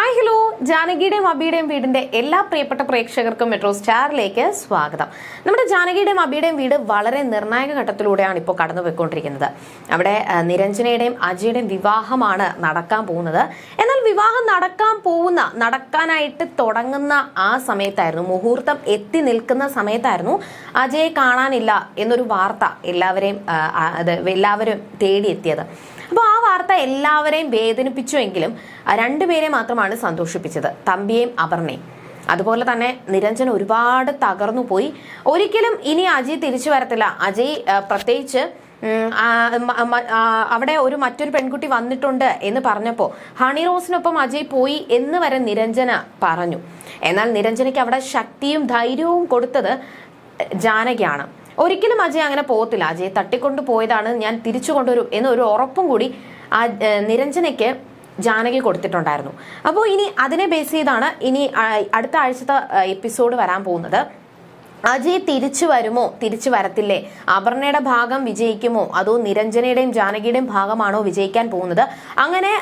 Hi hello ജാനകിയുടെയും അബിയുടെയും വീടിന്റെ എല്ലാ പ്രിയപ്പെട്ട പ്രേക്ഷകർക്കും മെട്രോ സ്റ്റാറിലേക്ക് സ്വാഗതം. നമ്മുടെ ജാനകിയുടെയും അബിയുടെയും വീട് വളരെ നിർണായക ഘട്ടത്തിലൂടെയാണ് ഇപ്പോൾ കടന്നു പോയിക്കൊണ്ടിരിക്കുന്നത് അവിടെ നിരഞ്ജനയുടെയും അജിയുടെയും വിവാഹമാണ് നടക്കാൻ പോകുന്നത്. എന്നാൽ വിവാഹം നടക്കാൻ പോകുന്ന നടക്കാനായിട്ട് തുടങ്ങുന്ന ആ സമയത്തായിരുന്നു മുഹൂർത്തം എത്തി നിൽക്കുന്ന സമയത്തായിരുന്നു അജയെ കാണാനില്ല എന്നൊരു വാർത്ത എല്ലാവരെയും എല്ലാവരും തേടിയെത്തിയത്. അപ്പോൾ ആ വാർത്ത എല്ലാവരെയും വേദനിപ്പിച്ചുവെങ്കിലും രണ്ടുപേരെ മാത്രമാണ് സന്തോഷിപ്പിച്ചത് തമ്പിയെയും അപർണയും അതുപോലെ തന്നെ നിരഞ്ജൻ ഒരുപാട് തകർന്നു പോയി. ഒരിക്കലും ഇനി അജയ് തിരിച്ചു വരത്തില്ല. അജയ് പ്രത്യേകിച്ച് അവിടെ ഒരു മറ്റൊരു പെൺകുട്ടി വന്നിട്ടുണ്ട് എന്ന് പറഞ്ഞപ്പോൾ ഹണി റോസിനൊപ്പം അജയ് പോയി എന്ന് വരെ നിരഞ്ജന പറഞ്ഞു. എന്നാൽ നിരഞ്ജനയ്ക്ക് അവിടെ ശക്തിയും ധൈര്യവും കൊടുത്തത് ജാനകിയാണ്. ഒരിക്കലും അജയ് അങ്ങനെ പോകത്തില്ല. അജയ് തട്ടിക്കൊണ്ട് പോയതാണ് ഞാൻ തിരിച്ചു കൊണ്ടുവരും എന്നൊരു ഉറപ്പും കൂടി ആ നിരഞ്ജനയ്ക്ക് ജാനകി കൊടുത്തിട്ടുണ്ടായിരുന്നു. അപ്പോൾ ഇനി അതിനെ ബേസ് ചെയ്താണ് ഇനി അടുത്ത ആഴ്ചത്തെ എപ്പിസോഡ് വരാൻ പോകുന്നത്. അജയ് തിരിച്ചു വരുമോ? തിരിച്ചു വരത്തില്ലേ? അപർണയുടെ ഭാഗം വിജയിക്കുമോ? അതോ നിരഞ്ജനയുടെയും ജാനകിയുടെയും ഭാഗമാണോ വിജയിക്കാൻ പോകുന്നത്? അങ്ങനെ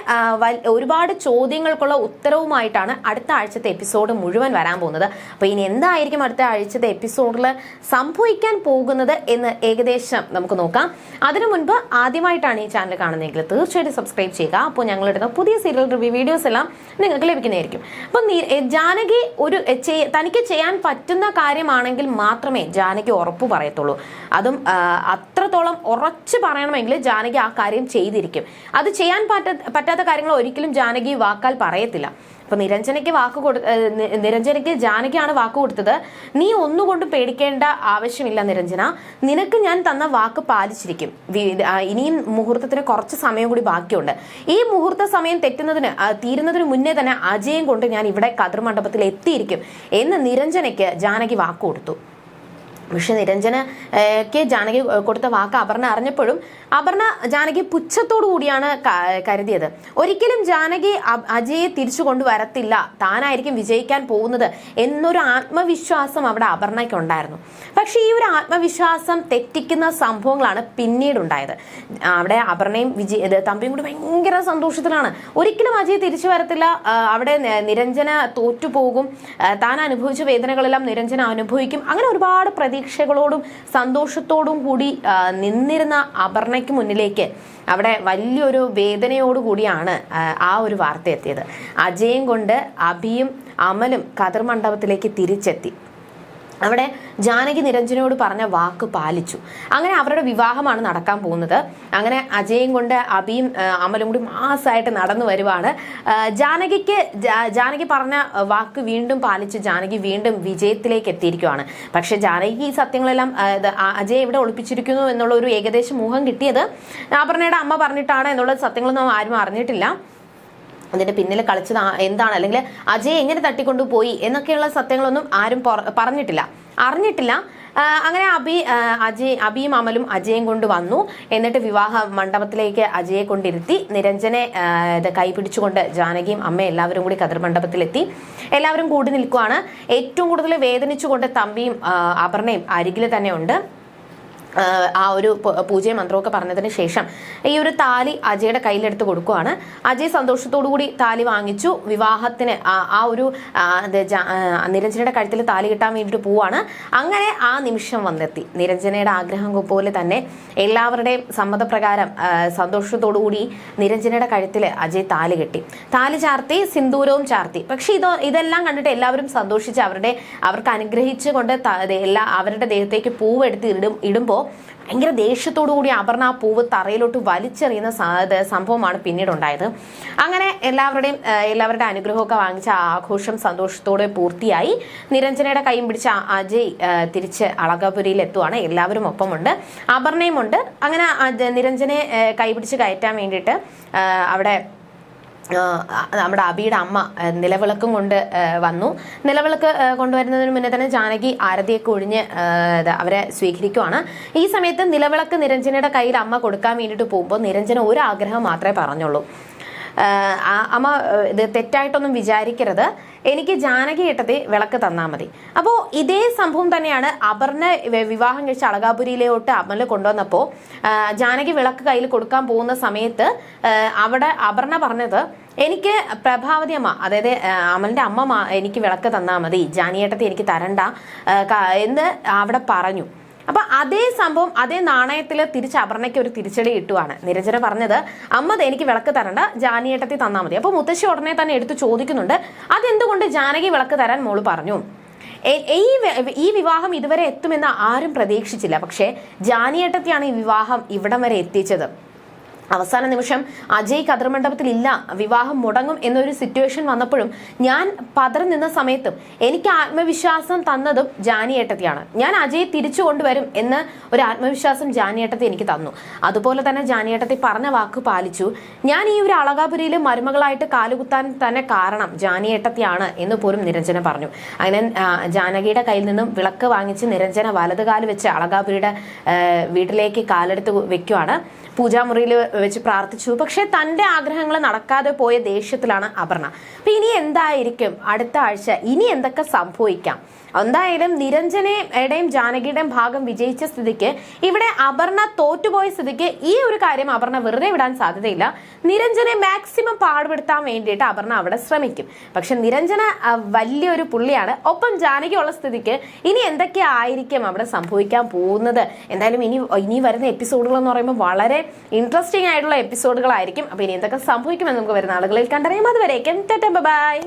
ഒരുപാട് ചോദ്യങ്ങൾക്കുള്ള ഉത്തരവുമായിട്ടാണ് അടുത്ത ആഴ്ചത്തെ എപ്പിസോഡ് മുഴുവൻ വരാൻ പോകുന്നത്. അപ്പൊ ഇനി എന്തായിരിക്കും അടുത്ത ആഴ്ചത്തെ എപ്പിസോഡിൽ സംഭവിക്കാൻ പോകുന്നത് എന്ന് ഏകദേശം നമുക്ക് നോക്കാം. അതിനു മുൻപ് ആദ്യമായിട്ടാണ് ഈ ചാനൽ കാണുന്നതെങ്കിൽ തീർച്ചയായിട്ടും സബ്സ്ക്രൈബ് ചെയ്യുക. അപ്പോൾ ഞങ്ങളിടുന്ന പുതിയ സീരിയൽ റിവ്യൂ വീഡിയോസ് എല്ലാം നിങ്ങൾക്ക് ലഭിക്കുന്നതായിരിക്കും. അപ്പം ജാനകി ഒരു തനിക്ക് ചെയ്യാൻ പറ്റുന്ന കാര്യമാണെങ്കിൽ മാത്രമേ ജാനകി ഉറപ്പ് പറയത്തുള്ളൂ. അതും അത്രത്തോളം ഉറച്ച് പറയണമെങ്കിൽ ജാനകി ആ കാര്യം ചെയ്തിരിക്കും. അത് ചെയ്യാൻ പറ്റ പറ്റാത്ത കാര്യങ്ങൾ ഒരിക്കലും ജാനകി വാക്കാൽ പറയത്തില്ല. അപ്പൊ നിരഞ്ജനയ്ക്ക് വാക്ക് കൊടു നിരഞ്ജനയ്ക്ക് ജാനകിയാണ് വാക്ക് കൊടുത്തത്. നീ ഒന്നുകൊണ്ടും പേടിക്കേണ്ട ആവശ്യമില്ല നിരഞ്ജന. നിനക്ക് ഞാൻ തന്ന വാക്ക് പാലിച്ചിരിക്കും. ഇനിയും മുഹൂർത്തത്തിന് കുറച്ച് സമയം കൂടി ബാക്കിയുണ്ട്. ഈ മുഹൂർത്ത സമയം തെറ്റുന്നതിന് തീരുന്നതിന് മുന്നേ തന്നെ അജയം കൊണ്ട് ഞാൻ ഇവിടെ കതിർമണ്ഡപത്തിൽ എത്തിയിരിക്കും എന്ന് നിരഞ്ജനയ്ക്ക് ജാനകി വാക്ക് കൊടുത്തു. പക്ഷെ നിരഞ്ജനയ്ക്ക് ജാനകി കൊടുത്ത വാക്ക് അപർണ അറിഞ്ഞപ്പോഴും അപർണ ജാനകി പുച്ഛത്തോടു കൂടിയാണ് കരുതിയത്. ഒരിക്കലും ജാനകി അജയെ തിരിച്ചു കൊണ്ടുവരത്തില്ല. താനായിരിക്കും വിജയിക്കാൻ പോകുന്നത് എന്നൊരു ആത്മവിശ്വാസം അവിടെ അപർണയ്ക്ക് ഉണ്ടായിരുന്നു പക്ഷെ ഈ ഒരു ആത്മവിശ്വാസം തെറ്റിക്കുന്ന സംഭവങ്ങളാണ് പിന്നീട് ഉണ്ടായത് അവിടെ അപർണയും വിജയ തമ്പിയും കൂടി ഭയങ്കര സന്തോഷത്തിലാണ്. ഒരിക്കലും അജയെ തിരിച്ചു വരത്തില്ല. അവിടെ നിരഞ്ജന തോറ്റുപോകും. താൻ അനുഭവിച്ച വേദനകളെല്ലാം നിരഞ്ജന അനുഭവിക്കും. അങ്ങനെ ഒരുപാട് പ്രതീക്ഷകളോടും സന്തോഷത്തോടും കൂടി നിന്നിരുന്ന അപർണയ്ക്ക് മുന്നിലേക്ക് അവിടെ വലിയൊരു വേദനയോടുകൂടിയാണ് ആ ഒരു വാർത്ത എത്തിയത്. അജയും കൊണ്ട് അഭിയും അമലും കതിർ മണ്ഡപത്തിലേക്ക് തിരിച്ചെത്തി. അവിടെ ജാനകി നിരഞ്ജനോട് പറഞ്ഞ വാക്ക് പാലിച്ചു. അങ്ങനെ അവരുടെ വിവാഹമാണ് നടക്കാൻ പോകുന്നത്. അങ്ങനെ അജയും കൊണ്ട് അബിയും അമലും കൂടി മാസമായിട്ട് നടന്നു വരുവാണ്. ജാനകിക്ക് ജാനകി പറഞ്ഞ വാക്ക് വീണ്ടും പാലിച്ച് ജാനകി വീണ്ടും വിജയത്തിലേക്ക് എത്തിയിരിക്കുവാണ്. പക്ഷെ ജാനകിക്ക് ഈ സത്യങ്ങളെല്ലാം അജയ് എവിടെ ഒളിപ്പിച്ചിരിക്കുന്നു എന്നുള്ള ഒരു ഏകദേശം ഊഹം കിട്ടിയത് അപർണയുടെ അമ്മ പറഞ്ഞിട്ടാണ് എന്നുള്ള സത്യങ്ങളൊന്നും ആരും അറിഞ്ഞിട്ടില്ല. അതിന്റെ പിന്നിൽ കളിച്ചത് എന്താണ്? അല്ലെങ്കിൽ അജയ് എങ്ങനെ തട്ടിക്കൊണ്ടുപോയി എന്നൊക്കെയുള്ള സത്യങ്ങളൊന്നും ആരും പറഞ്ഞിട്ടില്ല. അറിഞ്ഞിട്ടില്ല. അങ്ങനെ അബി അജയ് അബിയും അമലും അജയും കൊണ്ട് വന്നു. എന്നിട്ട് വിവാഹ മണ്ഡപത്തിലേക്ക് അജയെ കൊണ്ടിരുത്തി. നിരഞ്ജനെ കൈപിടിച്ചുകൊണ്ട് ജാനകിയും അമ്മ എല്ലാവരും കൂടി കതിർ മണ്ഡപത്തിലെത്തി. എല്ലാവരും കൂടി നിൽക്കുവാണ്. ഏറ്റവും കൂടുതൽ വേദനിച്ചുകൊണ്ട് തമ്പിയും അപർണയും അരികിൽ തന്നെ ഉണ്ട് ആഹ് ആ ഒരു പൂജയ മന്ത്രമൊക്കെ പറഞ്ഞതിന് ശേഷം ഈ ഒരു താലി അജയുടെ കയ്യിലെടുത്ത് കൊടുക്കുവാണ്. അജയ് സന്തോഷത്തോടു കൂടി താലി വാങ്ങിച്ചു. വിവാഹത്തിന് ആ- ഒരു നിരഞ്ജനയുടെ കഴുത്തിൽ താലി കിട്ടാൻ വേണ്ടിയിട്ട് പോവാണ്. അങ്ങനെ ആ നിമിഷം വന്നെത്തി. നിരഞ്ജനയുടെ ആഗ്രഹം പോലെ തന്നെ എല്ലാവരുടെയും സമ്മതപ്രകാരം സന്തോഷത്തോടുകൂടി സന്തോഷത്തോടു കൂടി നിരഞ്ജനയുടെ കഴുത്തിൽ അജയ് താലി കെട്ടി. താലി ചാർത്തി സിന്ദൂരവും ചാർത്തി. പക്ഷെ ഇതോ ഇതെല്ലാം കണ്ടിട്ട് എല്ലാവരും സന്തോഷിച്ച് അവരുടെ അവർക്ക് അനുഗ്രഹിച്ചുകൊണ്ട് എല്ലാ അവരുടെ ദേഹത്തേക്ക് പൂവ് എടുത്ത് ഇടും ഇടുമ്പോൾ ഭയങ്കര ദേഷ്യത്തോടു കൂടി അപർണ ആ പൂവ് തറയിലോട്ട് വലിച്ചെറിയുന്ന സംഭവമാണ് പിന്നീട് ഉണ്ടായത് അങ്ങനെ എല്ലാവരുടെയും എല്ലാവരുടെ അനുഗ്രഹമൊക്കെ വാങ്ങിച്ച ആഘോഷം സന്തോഷത്തോടെ പൂർത്തിയായി. നിരഞ്ജനയുടെ കൈയും പിടിച്ച അജയ് തിരിച്ച് അളകാപുരിയിൽ എത്തുവാണ്. എല്ലാവരും ഒപ്പമുണ്ട്. അപർണയും ഉണ്ട് അങ്ങനെ നിരഞ്ജനെ കൈപിടിച്ച് കയറ്റാൻ വേണ്ടിയിട്ട് അവിടെ നമ്മുടെ അബിയുടെ അമ്മ നിലവിളക്കും കൊണ്ട് വന്നു. നിലവിളക്ക് കൊണ്ടുവരുന്നതിന് മുന്നേ തന്നെ ജാനകി ആരതിയൊക്കെ ഒഴിഞ്ഞ് അവരെ സ്വീകരിക്കുവാണ്. ഈ സമയത്ത് നിലവിളക്ക് നിരഞ്ജനയുടെ കയ്യിൽ അമ്മ കൊടുക്കാൻ വേണ്ടിയിട്ട് പോകുമ്പോൾ നിരഞ്ജന ഒരു ആഗ്രഹം മാത്രമേ പറഞ്ഞുള്ളൂ. അമ്മ ഇത് തെറ്റായിട്ടൊന്നും വിചാരിക്കരുത്. എനിക്ക് ജാനകി ഇട്ടത് വിളക്ക് തന്നാൽ മതി. അപ്പോൾ ഇതേ സംഭവം തന്നെയാണ് അപർണ വിവാഹം കഴിച്ച അളകാപുരിയിലോട്ട് അമൽ കൊണ്ടുവന്നപ്പോൾ ജാനകി വിളക്ക് കയ്യിൽ കൊടുക്കാൻ പോകുന്ന സമയത്ത് അവിടെ അപർണ പറഞ്ഞത് എനിക്ക് പ്രഭാവതി അമ്മ അതായത് അമലിന്റെ അമ്മ എനിക്ക് വിളക്ക് തന്നാൽ മതി. ജാനിയേട്ടത്തെ എനിക്ക് തരണ്ട. എന്ന് അവിടെ പറഞ്ഞു. അപ്പൊ അതേ സംഭവം അതേ നാണയത്തിൽ തിരിച്ച് അപർണയ്ക്ക് ഒരു തിരിച്ചടി കിട്ടുവാണ്. നിരഞ്ജന പറഞ്ഞത് അമ്മ എനിക്ക് വിളക്ക് തരണ്ട ജാനിയേട്ടത്തി തന്നാൽ മതി. അപ്പൊ മുത്തശ്ശി ഉടനെ തന്നെ എടുത്ത് ചോദിക്കുന്നുണ്ട് അതെന്തുകൊണ്ട് ജാനകി വിളക്ക് തരാൻ മോൾ പറഞ്ഞു? ഈ ഈ വിവാഹം ഇതുവരെ എത്തുമെന്ന് ആരും പ്രതീക്ഷിച്ചില്ല. പക്ഷേ ജാനിയേട്ടത്തിയാണ് ഈ വിവാഹം ഇവിടം വരെ എത്തിച്ചത്. അവസാന നിമിഷം അജയ് കതിർമണ്ഡപത്തിൽ ഇല്ല വിവാഹം മുടങ്ങും എന്നൊരു സിറ്റുവേഷൻ വന്നപ്പോഴും ഞാൻ പതറി നിന്ന സമയത്തും എനിക്ക് ആത്മവിശ്വാസം തന്നതും ജാനിയേട്ടത്തിയാണ്. ഞാൻ അജയ് തിരിച്ചു കൊണ്ടുവരും എന്ന് ഒരു ആത്മവിശ്വാസം ജാനിയേട്ടത്തി എനിക്ക് തന്നു. അതുപോലെ തന്നെ ജാനിയേട്ടത്തി പറഞ്ഞ വാക്ക് പാലിച്ചു. ഞാൻ ഈ ഒരു അളകാപുരിയിൽ മരുമകളായിട്ട് കാലുകുത്താൻ തന്നെ കാരണം ജാനിയേട്ടത്തിയാണ് എന്ന് പോലും നിരഞ്ജന പറഞ്ഞു. അങ്ങനെ ജാനകിയുടെ കയ്യിൽ നിന്നും വിളക്ക് വാങ്ങിച്ച് നിരഞ്ജന വലതുകാൽ വെച്ച് അളകാപുരിയുടെ വീട്ടിലേക്ക് കാലെടുത്ത് വെക്കുവാണ്. പൂജാമുറിയിൽ വെച്ച് പ്രാർത്ഥിച്ചു. പക്ഷേ തന്റെ ആഗ്രഹങ്ങൾ നടക്കാതെ പോയ ദേഷ്യത്തിലാണ് അപർണ. അപ്പൊ ഇനി എന്തായിരിക്കും? അടുത്ത ആഴ്ച ഇനി എന്തൊക്കെ സംഭവിക്കാം? എന്തായാലും നിരഞ്ജനയുടെയും ജാനകിയുടെയും ഭാഗം വിജയിച്ച സ്ഥിതിക്ക് ഇവിടെ അപർണ തോറ്റുപോയ സ്ഥിതിക്ക് ഈ ഒരു കാര്യം അപർണ വെറുതെ വിടാൻ സാധ്യതയില്ല. നിരഞ്ജനെ മാക്സിമം പാടുപെടുത്താൻ വേണ്ടിയിട്ട് അപർണ അവിടെ ശ്രമിക്കും. പക്ഷെ നിരഞ്ജന വലിയൊരു പുള്ളിയാണ്. ഒപ്പം ജാനകി ഉള്ള സ്ഥിതിക്ക് ഇനി എന്തൊക്കെ ആയിരിക്കും അവിടെ സംഭവിക്കാൻ പോകുന്നത്? എന്തായാലും ഇനി ഇനി വരുന്ന എപ്പിസോഡുകൾ എന്ന് പറയുമ്പോൾ വളരെ ഇൻട്രസ്റ്റിംഗ് ആയിട്ടുള്ള എപ്പിസോഡുകളായിരിക്കും അപ്പോൾ ഇനി എന്തൊക്കെ സംഭവിക്കുമെന്ന് നമുക്ക് വരുന്ന ആളുകളിൽ കണ്ടറിയാം. അതുവരേക്കും ബൈ.